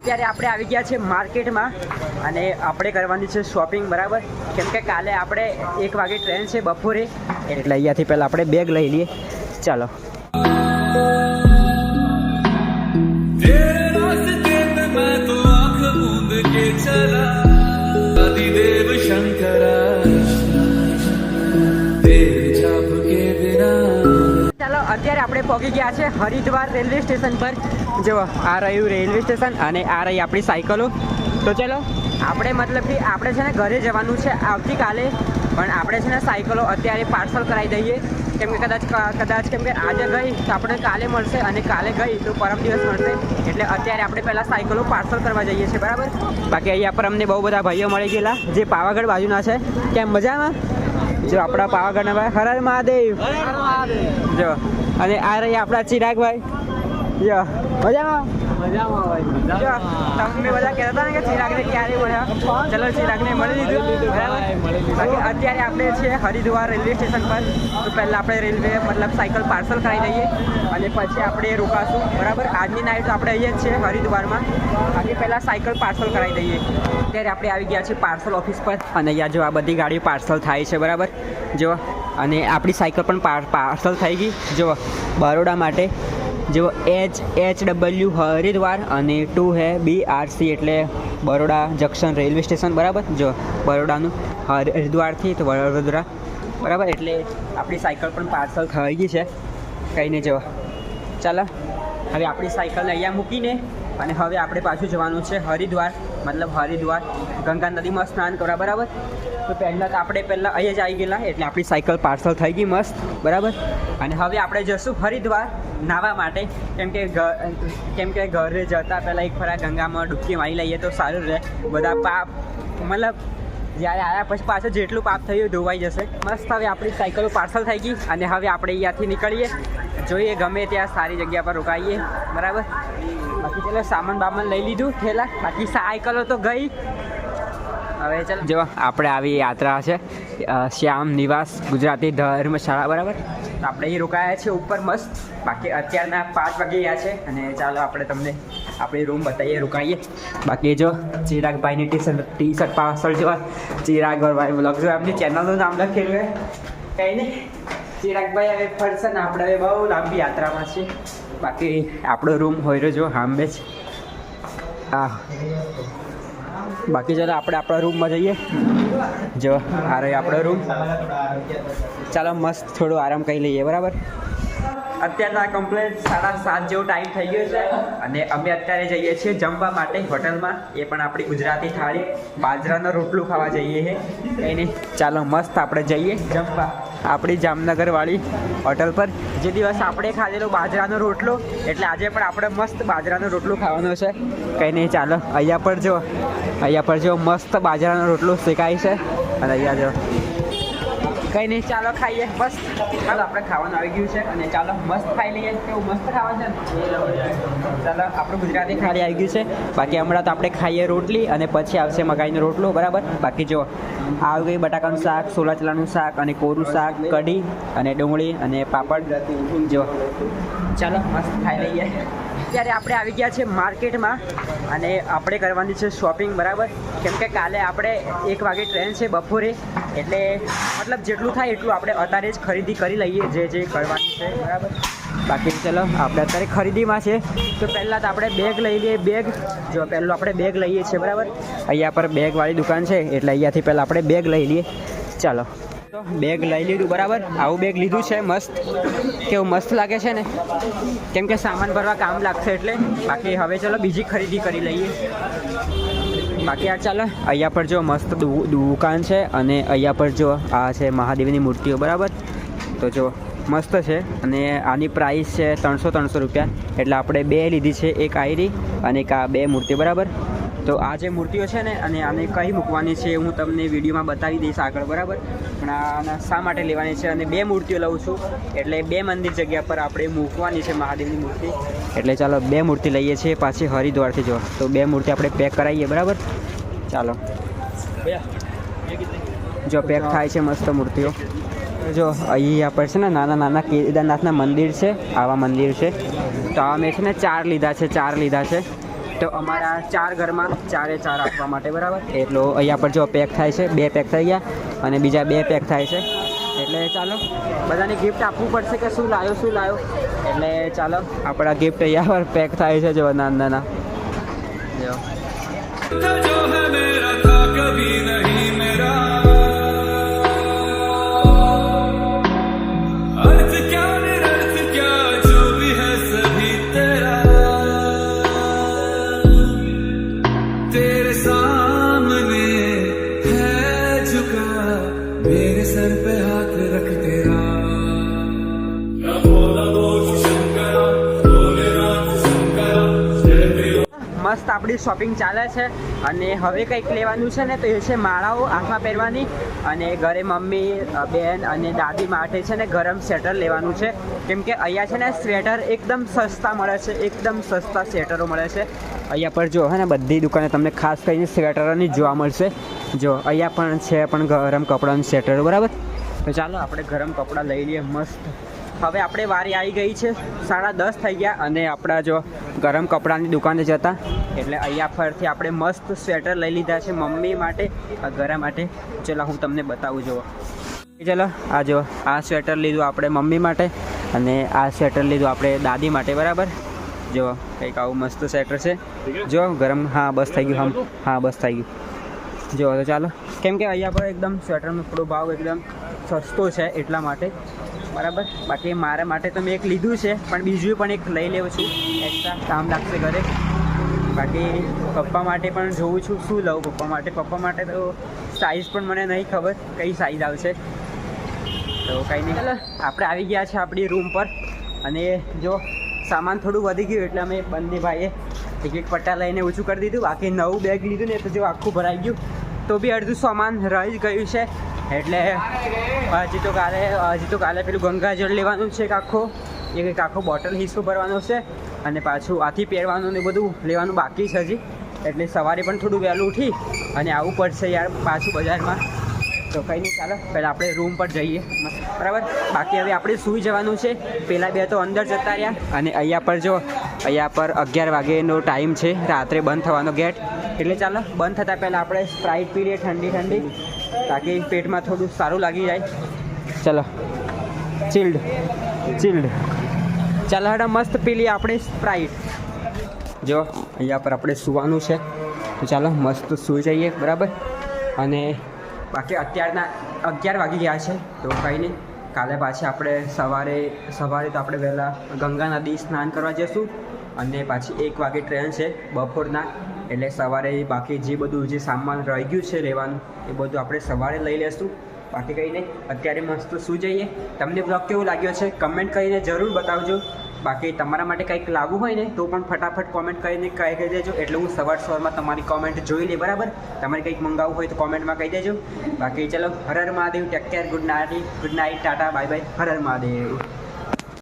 અત્યારે આપણે આવી ગયા છે માર્કેટમાં અને આપણે કરવાની છે શોપિંગ, બરાબર? કેમ કે કાલે આપણે એક વાગે ટ્રેન છે બપોરે, એટલે અહીંયાથી પહેલાં આપણે બેગ લઈ લઈએ. ચાલો. ચાલો, અત્યારે આપણે પહોંચી ગયા છે હરિદ્વાર રેલવે સ્ટેશન પર. જો આ રહ્યું રેલવે સ્ટેશન અને આ રહી આપણી સાયકલો. તો ચલો આપણે મતલબ કે આપણે છે ને ઘરે જવાનું છે આવતીકાલે પણ આપણે છે ને સાયકલો અત્યારે પાર્સલ કરાવી દઈએ. કેમ કે કદાચ કદાચ કેમ કે આજે ગઈ તો આપણે કાલે મળશે અને કાલે ગઈ તો પરમ દિવસ મળશે. એટલે અત્યારે આપણે પહેલાં સાયકલો પાર્સલ કરવા જઈએ છીએ બરાબર? બાકી અહીંયા પર અમને બહુ બધા ભાઈઓ મળી ગયેલા જે પાવાગઢ બાજુના છે. કેમ મજામાં? જો આપણા પાવાગઢના ભાઈ હર હર મહાદેવ. જો અને આ રહી આપણા ચિરાગભાઈ. જો મજામાં? જો તમે બધા કહેતા હતા ને કે ચિરાગને ક્યારે મળ્યા? ચલો ચિરાગને મળી લીધું. બરાબર? અત્યારે આપણે છે હરિદ્વાર રેલવે સ્ટેશન પર. તો પહેલાં આપણે રેલવે મતલબ સાયકલ પાર્સલ કરાવી દઈએ અને પછી આપણે રોકાશું. બરાબર? આજની નાઇટ આપણે અહીંયા જ છે હરિદ્વારમાં. બાકી પહેલાં સાયકલ પાર્સલ કરાવી દઈએ. અત્યારે આપણે આવી ગયા છીએ પાર્સલ ઓફિસ પર. અને અહીંયા જો આ બધી ગાડીઓ પાર્સલ થાય છે બરાબર? જો અને આપણી સાયકલ પણ પાર્સલ થઈ ગઈ. જો બરોડા માટે જો એચ એચ ડબલ્યુ હરિદ્વાર અને ટુ હે બી આરસી એટલે બરોડા જંક્શન રેલવે સ્ટેશન, બરાબર? જો બરોડાનું હરિદ્વારથી તો વડોદરા, બરાબર? એટલે આપણી સાયકલ પણ પાર્સલ થઈ ગઈ છે. કંઈ નહીં જવા ચાલો, હવે આપણી સાયકલ અહીંયા મૂકીને અને હવે આપણે પાછું જવાનું છે હરિદ્વાર, મતલબ હરિદ્વાર. ગંગા નદીમાં સ્નાન કરવા, બરાબર? તો પહેલાં તો આપણે પહેલાં અહીંયા જ આવી ગયેલા, એટલે આપણી સાયકલ પાર્સલ થઈ ગઈ મસ્ત, બરાબર? અને હવે આપણે જશું હરિદ્વાર નાહવા માટે. કેમ કે કેમ કે ઘરે જતાં પહેલાં એક ફરા ગંગામાં ડૂબકી મારી લઈએ તો સારું રહે. બધા પાપ, મતલબ જ્યારે આવ્યા પછી પાછળ જેટલું પાપ થયું ધોવાઈ જશે. મસ્ત, હવે આપણી સાયકલો પાર્સલ થઈ ગઈ અને હવે આપણે અહીંયાથી નીકળીએ. જોઈએ ગમે ત્યાં સારી જગ્યા પર રોકાઈએ. બરાબર? બાકી ચાલો, સામાન બામાન લઈ લીધું થેલા બાકી સાયકલો તો ગઈ. હવે ચાલો. જો, આપણે આવી યાત્રા છે. શ્યામ, નિવાસ, ગુજરાતી ધર્મશાળા, બરાબર? તો આપણે અહીં રોકાયા છે ઉપર મસ્ત. બાકી અત્યારના પાંચ વાગી ગયા છે અને ચાલો આપણે તમને આપણી રૂમ બતાવીએ, રોકાઈએ. બાકી જો ચિરાગભાઈની ટી શર્ટ ટી શર્ટ પાસળ જો ચિરાગભાઈ બ્લોગ જો એમની ચેનલનું નામ લખેલું છે. કંઈ નહીં. ચિરાગભાઈ હવે ફરશે ને આપણે હવે બહુ લાંબી યાત્રામાં છે બાકી આપણો રૂમ હોય જો હાંબે જ. આ બાકી ચાલો આપણે આપણા રૂમમાં જઈએ. જો, આ રહ્યો આપણો રૂમ ચાલો, મસ્ત થોડો આરામ કરી લઈએ, બરાબર? અત્યારના કમ્પ્લેટ સાડા સાત જેવો ટાઈમ થઈ ગયો છે અને અમે અત્યારે જઈએ છીએ જમવા માટે હોટલમાં. એ પણ આપણી ગુજરાતી થાળી. બાજરાનો રોટલું ખાવા જઈએ છે એને ચાલો, મસ્ત આપણે જઈએ જમવા. આપણી જામનગરવાળી હોટલ પર. જે દિવસ આપણે ખાધેલો બાજરાનો રોટલો, એટલે આજે પણ આપણે મસ્ત બાજરાનો રોટલો ખાવાનો છે. કંઈ નહીં, ચાલો, અહીંયા પર જો અહીંયા પર જો મસ્ત બાજરાનો રોટલો શેકાય છે. અને અહીંયા જો કંઈ નહીં ચાલો ખાઈએ. મસ્ત. ચાલો, આપણે ખાવાનું આવી ગયું છે અને ચાલો, મસ્ત ખાઈ લઈએ. કેવું મસ્ત ખાવાનું છે? ચાલો, આપણું ગુજરાતી ખાલી આવી ગયું છે. બાકી હમણાં તો આપણે ખાઈએ રોટલી અને પછી આવશે મકાઈનો રોટલો, બરાબર? બાકી જો આવી ગઈ બટાકાનું શાક સોલા ચલાનું શાક અને કોરું શાક, કઢી અને ડુંગળી અને પાપડ. જો ચાલો, મસ્ત ખાઈ લઈએ. અત્યારે આપણે આવી ગયા છે માર્કેટમાં અને આપણે કરવાની છે શોપિંગ, બરાબર? કેમ કે કાલે આપણે એક વાગે ટ્રેન છે બપોરે, એટલે મતલબ જેટલું થાય એટલું આપણે અત્યારે જ ખરીદી કરી લઈએ, જે જે કરવાની છે, બરાબર? બાકી ચલો, આપણે અત્યારે ખરીદીમાં છે. તો પહેલાં તો આપણે બેગ લઈ લઈએ, બેગ. જો, પહેલું આપણે બેગ લઈએ છીએ, બરાબર? અહીંયા પર બેગવાળી દુકાન છે, એટલે અહીંયાથી પહેલાં આપણે બેગ લઈ લઈએ. ચાલો. બેગ લઈ લીધું, બરાબર? આવું બેગ લીધું છે, મસ્ત. કેવું મસ્ત લાગે છે ને? કેમ કે સામાન ભરવા કામ લાગશે એટલે. બાકી હવે ચલો બીજી ખરીદી કરી લઈએ. બાકી આ ચાલો, અહીંયા પર જો મસ્ત દુકાન છે અને અહીંયા પર જો આ છે મહાદેવની મૂર્તિઓ, બરાબર? તો જો, મસ્ત છે અને આની પ્રાઇસ છે ત્રણસો ત્રણસો રૂપિયા. એટલે આપણે બે લીધી છે, એક આયરી અને એક આ બે મૂર્તિ બરાબર? તો આ જે મૂર્તિઓ છે ને, અને આને કઈ મૂકવાની છે હું તમને વિડીયોમાં બતાવી દઈશ આગળ, બરાબર? પણ આના શા માટે લેવાની છે? અને બે મૂર્તિઓ લઉં છું. એટલે બે મંદિર જગ્યા પર આપણે મૂકવાની છે મહાદેવની મૂર્તિ. એટલે ચાલો, બે મૂર્તિ લઈએ છીએ પાછી હરિદ્વારથી જો. તો બે મૂર્તિ આપણે પેક કરાવીએ, બરાબર? ચાલો. જો પેક થાય છે મસ્ત મૂર્તિઓ. જો અહીંયા પર છે ને, નાના નાના કેદારનાથના મંદિર છે, આવા મંદિર છે. તો આ મેં છે ને ચાર લીધા છે, ચાર લીધા છે. તો અમારા ચાર ઘરમાં ચારે ચાર આપવા માટે, બરાબર? એટલો અહીંયા પર જો પેક થાય છે, બે પેક થઈ ગયા અને બીજા બે પેક થાય છે. એટલે ચાલો, બધાને ગિફ્ટ આપવું પડશે કે શું લાવ્યો શું લાવ્યો એટલે ચાલો, આપણા ગિફ્ટ અહીંયા પર પેક થાય છે જો નાના નાના જો. મસ્ત આપણી શોપિંગ ચાલે છે. અને હવે કંઈક લેવાનું છે ને, તો એ છે માળાઓ હાથમાં પહેરવાની. અને ઘરે મમ્મી બેન અને દાદી માટે છે ને ગરમ સ્વેટર લેવાનું છે. કેમ કે અહીંયા છે ને સ્વેટર એકદમ સસ્તા મળે છે, એકદમ સસ્તા સ્વેટરો મળે છે. અહીંયા પર જો, હે ને, બધી દુકાને તમને ખાસ કરીને સ્વેટરોની જોવા મળશે. જો, અહીંયા પણ છે, પણ ગરમ કપડાનું સ્વેટર બરાબર? તો ચાલો, આપણે ગરમ કપડાં લઈ લઈએ મસ્ત. હવે આપણે વારી આવી ગઈ છે, સાડા દસ થઈ ગયા અને આપણા જો ગરમ કપડાની દુકાને જતા. એટલે અહીંયા ફરથી આપણે મસ્ત સ્વેટર લઈ લીધા છે મમ્મી માટે ઘરા માટે. ચલો, હું તમને બતાવું, જુઓ. ચલો, આ જો આ સ્વેટર લીધું આપણે મમ્મી માટે અને આ સ્વેટર લીધું આપણે દાદી માટે, બરાબર? જો કંઈક આવું મસ્ત સ્વેટર છે. જો ગરમ, હા, બસ થઈ ગયું, હમ, હા, બસ થઈ ગયું. જો તો ચાલો. કેમ કે અહીંયા પર એકદમ સ્વેટરનો થોડો ભાવ એકદમ સસ્તો છે એટલા માટે. બરાબર? બાકી મારા માટે તો મેં એક લીધું છે, પણ બીજું પણ એક લઈ લેવું છું. એક્સ્ટ્રા કામ લાગશે ઘરે. બાકી પપ્પા માટે પણ જોઉં છું શું લઉં પપ્પા માટે. પપ્પા માટે તો સાઇઝ પણ મને નહીં ખબર કઈ સાઇઝ આવશે. તો કંઈ નહીં. આપણે આવી ગયા છે આપણી રૂમ પર. અને જો સામાન થોડું વધી ગયું એટલે અમે બંને ભાઈએ એક એક પટ્ટા લઈને ઓછું કરી દીધું. બાકી નવું બેગ લીધું ને તો જો આખું ભરાઈ ગયું. તો બી અડધું સામાન રહી જ ગયું છે. એટલે હજી તો કાલે હજી તો કાલે પેલું ગંગાજળ લેવાનું છે એક આખો. એક એક આખો બોટલ હિસ્સો ભરવાનો છે. અને પાછું આથી પહેરવાનું ને બધું લેવાનું બાકી છે હજી. એટલે સવારે પણ થોડું વહેલું ઉઠી અને આવવું પડશે યાર પાછું બજારમાં. તો કંઈ નહીં, ચાલો, પહેલાં આપણે રૂમ પર જઈએ. બરાબર? બાકી હવે આપણે સૂઈ જવાનું છે. પહેલાં બે તો અંદર જતા રહ્યા. અને અહીંયા પર જો, અહીંયા પર અગિયાર વાગેનો ટાઈમ છે. રાત્રે બંધ થવાનો ગેટ એટલે ચાલો, બંધ થતાં પહેલાં આપણે સ્પ્રાઇટ પી લઈએ ઠંડી ઠંડી. તાકી પેટમાં થોડું સારું લાગી જાય. ચલો. ચિલ્ડ ચિલ્ડ ચાલો હડા મસ્ત પી લઈએ આપણે સ્પ્રાઇટ જો, અહીંયા પર આપણે સૂવાનું છે. તો ચાલો, મસ્ત સૂઈ જઈએ, બરાબર? અને બાકી અત્યારના અગિયાર વાગી ગયા છે. તો કંઈ નહીં, કાલે પાછી આપણે સવારે સવારે તો આપણે વહેલા ગંગા નદી સ્નાન કરવા જઈશું. અને પાછી એક વાગે ટ્રેન છે, બપોરના. એટલે સવારે બાકી જે બધું જે સામાન રહી ગયું છે રહેવાનું, એ બધું આપણે સવારે લઈ લેશું. બાકી કંઈ નહીં અત્યારે મસ્ત શું જઈએ? તમને બ્લોગ કેવું લાગ્યો છે? કમેન્ટ કરીને જરૂર બતાવજો. બાકી તમારા માટે કંઈક લાવવું હોય ને, તો પણ ફટાફટ કોમેન્ટ કરીને કહી કહી દેજો. એટલે હું સવાર સવારમાં તમારી કોમેન્ટ જોઈ લે બરાબર? તમારે કંઈક મંગાવવું હોય તો કોમેન્ટમાં કહી દેજો. બાકી ચલો, હર હર Mahadev. Take care good night good night tata bye bye હર હર મહાદેવ.